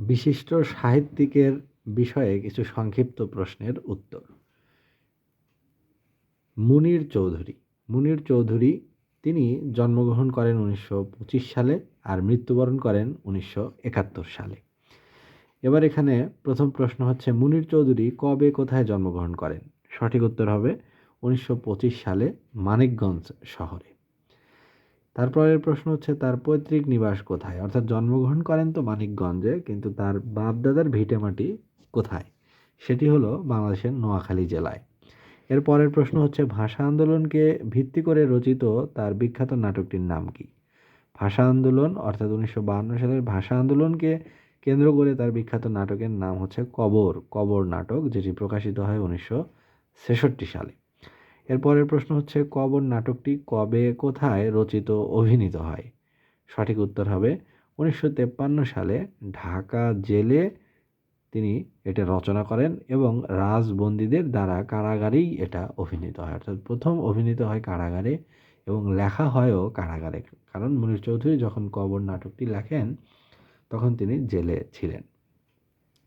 বিশিষ্ট সাহিত্যিকের বিষয়ে কিছু সংক্ষিপ্ত প্রশ্নের উত্তর। মুনির চৌধুরী। মুনির চৌধুরী তিনি জন্মগ্রহণ করেন উনিশশো পঁচিশ সালে আর মৃত্যুবরণ করেন উনিশশো একাত্তর সালে। এবার এখানে প্রথম প্রশ্ন হচ্ছে, মুনির চৌধুরী কবে কোথায় জন্মগ্রহণ করেন? সঠিক উত্তর হবে উনিশশো পঁচিশ সালে মানিকগঞ্জ শহরে। তারপরের প্রশ্ন হচ্ছে, তার পৈতৃক নিবাস কোথায়? অর্থাৎ জন্মগ্রহণ করেন তো মানিকগঞ্জে, কিন্তু তার বাপদাদার ভিটেমাটি কোথায়? সেটি হলো বাংলাদেশের নোয়াখালী জেলায়। এর পরের প্রশ্ন হচ্ছে, ভাষা আন্দোলনকে ভিত্তি করে রচিত তার বিখ্যাত নাটকটির নাম কি? ভাষা আন্দোলন, অর্থাৎ উনিশশো সালের ভাষা আন্দোলনকে কেন্দ্র করে তার বিখ্যাত নাটকের নাম হচ্ছে কবর কবর নাটক, যেটি প্রকাশিত হয় উনিশশো ছেষট্টি সালে। এরপরের প্রশ্ন হচ্ছে, কবর নাটকটি কবে কোথায় রচিত অভিনীত হয়? সঠিক উত্তর হবে, উনিশশো সালে ঢাকা জেলে তিনি এটা রচনা করেন এবং রাজবন্দীদের দ্বারা কারাগারেই এটা অভিনীত হয়। অর্থাৎ প্রথম অভিনীত হয় কারাগারে এবং লেখা হয়ও কারাগারে। কারণ মনির চৌধুরী যখন কবর নাটকটি লেখেন, তখন তিনি জেলে ছিলেন।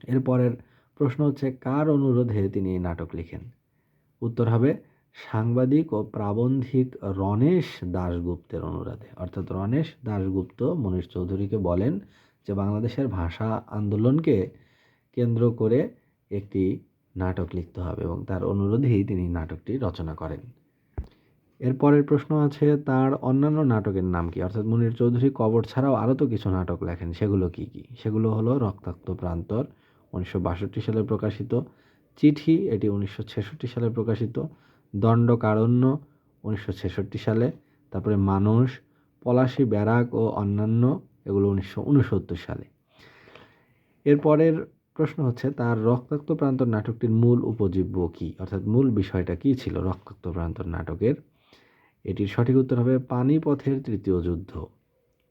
এরপরের প্রশ্ন হচ্ছে, কার অনুরোধে তিনি এই নাটক লিখেন? উত্তর হবে সাংবাদিক ও প্রাবন্ধিক রণেশ দাশগুপ্তের অনুরোধে অর্থাৎ রণেশ দাশগুপ্ত মনীষ চৌধুরীকে বলেন যে, বাংলাদেশের ভাষা আন্দোলনকে কেন্দ্র করে একটি নাটক লিখতে হবে এবং তার অনুরোধেই তিনি নাটকটি রচনা করেন। এরপরের প্রশ্ন আছে, তার অন্যান্য নাটকের নাম কি? অর্থাৎ মুনির চৌধুরী কবর ছাড়াও আরও তো কিছু নাটক লেখেন, সেগুলো কি কি? সেগুলো হলো রক্তাক্ত প্রান্তর, উনিশশো বাষট্টি সালে প্রকাশিত, চিঠি, এটি উনিশশো ছেষট্টি সালে প্রকাশিত দণ্ডকারণ্য উনিশশো ছেষট্টি সালে, তারপরে মানুষ পলাশী ব্যারাক ও অন্যান্য এগুলো উনিশশো উনসত্তর সালে। এরপরের প্রশ্ন হচ্ছে, তার রক্তাক্ত প্রান্তর নাটকটির মূল উপজীব্য কী? অর্থাৎ মূল বিষয়টা কী ছিল রক্তাক্ত প্রান্তর নাটকের? এটির সঠিক উত্তর হবে, পানিপথের তৃতীয় যুদ্ধ।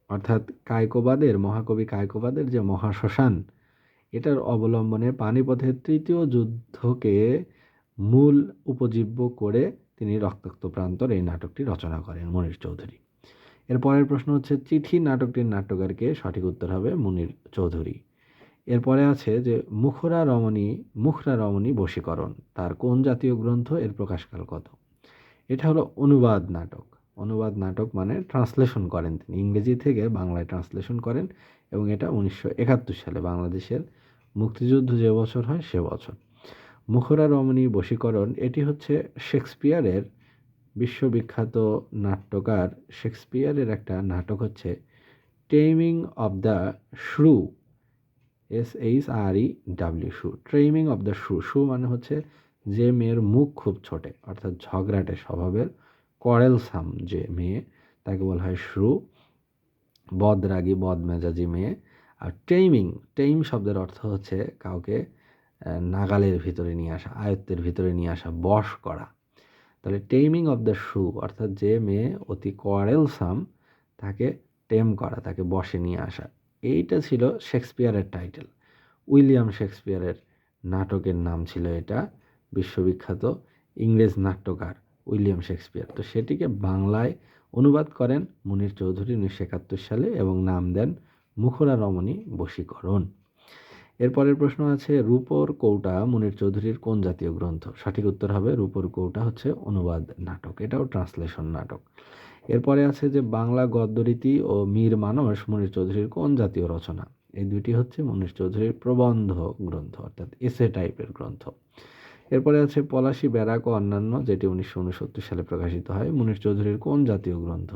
অর্থাৎ কায়কোবাদের, মহাকবি কায়কোবাদের যে মহাশ্মশান, এটার অবলম্বনে পানিপথের তৃতীয় যুদ্ধকে মূল উপজীব্য করে তিনি রক্তাক্ত প্রান্তর এই নাটকটি রচনা করেন মনির চৌধুরী। এর পরের প্রশ্ন হচ্ছে, চিঠি নাটকটির নাট্যকারকে সঠিক উত্তর হবে মুনির চৌধুরী। এরপরে আছে যে, মুখরা রমণী মুখরা রমণী বশীকরণ, তার কোন জাতীয় গ্রন্থ, এর প্রকাশকাল কত? এটা হলো অনুবাদ নাটক। অনুবাদ নাটক মানে ট্রান্সলেশন করেন তিনি। ইংরেজি থেকে বাংলায় ট্রান্সলেশন করেন এবং এটা উনিশশো একাত্তর সালে বাংলাদেশের মুক্তিযুদ্ধ যে বছর হয়, সে বছর। মুখরা রমণী বশীকরণ, এটি হচ্ছে শেক্সপিয়ারের বিশ্ববিখ্যাত নাট্যকার। শেক্সপিয়ারের একটা নাটক হচ্ছে taming of the shrew S H R E W shrew ট্রেমিং of the shrew shrew মানে হচ্ছে যে মেয়ের মুখ খুব ছোটে, অর্থাৎ ঝগড়াটে স্বভাবের করেলসাম যে মেয়ে, তাকে বলা হয় শ্রু বদরাগী, বদমেজাজি মেয়ে। আর টেইমিং টেইম শব্দের অর্থ হচ্ছে কাউকে নাগালের ভিতরে নিয়ে আসা, আয়ত্তের ভিতরে নিয়ে আসা, বশ করা। তাহলে টেইমিং অফ দ্য শু অর্থাৎ যে মেয়ে অতি করেলসাম তাকে টেম করা, তাকে বসে নিয়ে আসা। এইটা ছিল শেক্সপিয়ারের টাইটেল উইলিয়াম শেক্সপিয়ারের নাটকের নাম ছিল এটা, বিশ্ববিখ্যাত ইংরেজ নাট্যকার উইলিয়াম শেক্সপিয়ার। তো সেটিকে বাংলায় অনুবাদ করেন মুনির চৌধুরী উনিশশো একাত্তর সালে এবং নাম দেন মুখরা রমণী বশীকরণ। এরপরের প্রশ্ন আছে, রূপর কৌটা মুনির চৌধুরীর কোন জাতীয় গ্রন্থ? সঠিক উত্তর হবে, রূপর কৌটা হচ্ছে অনুবাদ নাটক, এটাও ট্রান্সলেশন নাটক। এরপরে আছে যে, বাংলা গদ্যরীতি ও মীর মানস মুনির চৌধুরীর কোন জাতীয় রচনা? এই দুইটি হচ্ছে মুনির চৌধুরীর প্রবন্ধ গ্রন্থ, অর্থাৎ এসে টাইপের গ্রন্থ। এরপরে আছে, পলাশী ব্যারাক ও অন্যান্য, যেটি উনিশশো উনসত্তর সালে প্রকাশিত হয়, মুনির চৌধুরীর কোন জাতীয় গ্রন্থ?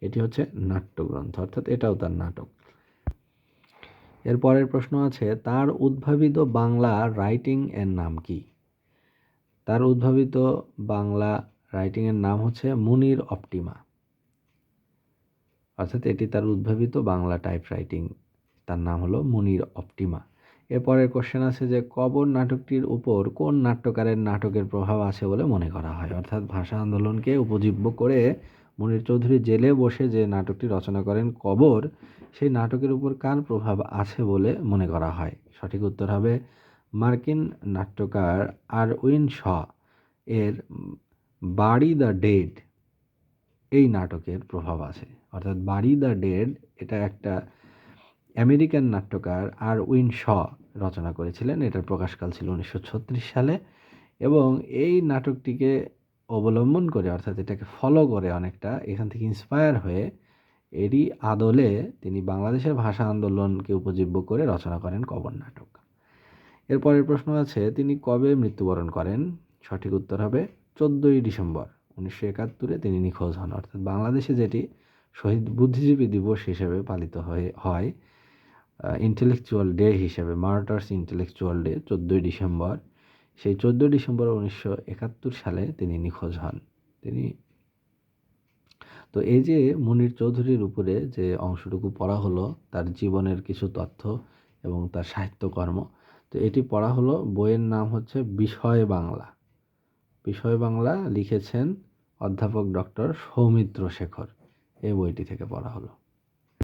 এটি হচ্ছে নাট্যগ্রন্থ, অর্থাৎ এটাও তার নাটক। এর পরের প্রশ্ন আছে, তার উদ্ভাবিত বাংলা রাইটিং এর নাম কি? তার উদ্ভাবিত বাংলা রাইটিংয়ের নাম হচ্ছে মুনির অপটিমা। অর্থাৎ এটি তার উদ্ভাবিত বাংলা টাইপ রাইটিং তার নাম হলো মুনির অপটিমা। এরপরের কোশ্চেন আছে যে, কবর নাটকটির উপর কোন নাট্যকারের নাটকের প্রভাব আছে বলে মনে করা হয়? অর্থাৎ ভাষা আন্দোলনকে উপজীব্য করে মনির চৌধুরী জেলে বসে যে নাটকটি রচনা করেন কবর, সেই নাটকের উপর কার প্রভাব আছে বলে মনে করা হয়? সঠিক উত্তর হবে মার্কিন নাট্যকার আর উইন শ। এর বাড়ি দ্য ডেড এই নাটকের প্রভাব আছে। অর্থাৎ বাড়ি দ্য ডেড এটা একটা আমেরিকান নাট্যকার আর উইন শ রচনা করেছিলেন। এটার প্রকাশকাল ছিল উনিশশো ছত্রিশ সালে এবং এই নাটকটিকে অবলম্বন করে, অর্থাৎ এটাকে ফলো করে অনেকটা, এখান থেকে ইন্সপায়ার হয়ে এরই আদলে তিনি বাংলাদেশের ভাষা আন্দোলনকে উপজীব্য করে রচনা করেন কবর নাটক। এরপরের প্রশ্ন আছে, তিনি কবে মৃত্যুবরণ করেন? সঠিক উত্তর হবে চোদ্দোই ডিসেম্বর, উনিশশো একাত্তরে তিনি নিখোঁজ হন। অর্থাৎ বাংলাদেশে যেটি শহীদ বুদ্ধিজীবী দিবস হিসেবে পালিত হয়ে, হয় ইন্টেলেকচুয়াল ডে হিসেবে মার্টার্স ইন্টেলেকচুয়াল ডে চোদ্দোই ডিসেম্বর সেই চোদ্দোই ডিসেম্বর উনিশশো একাত্তর সালে তিনি নিখোঁজ হন। তিনি তো এই যে মুনির চৌধুরীর উপরে যে অংশটুকু পড়া হলো, তার জীবনের কিছু তথ্য এবং তার সাহিত্যকর্ম, তো এটি পড়া হলো বইয়ের নাম হচ্ছে বিষয় বাংলা। বিষয় বাংলা লিখেছেন অধ্যাপক ডক্টর সৌমিত্র শেখর। এই বইটি থেকে পড়া হলো।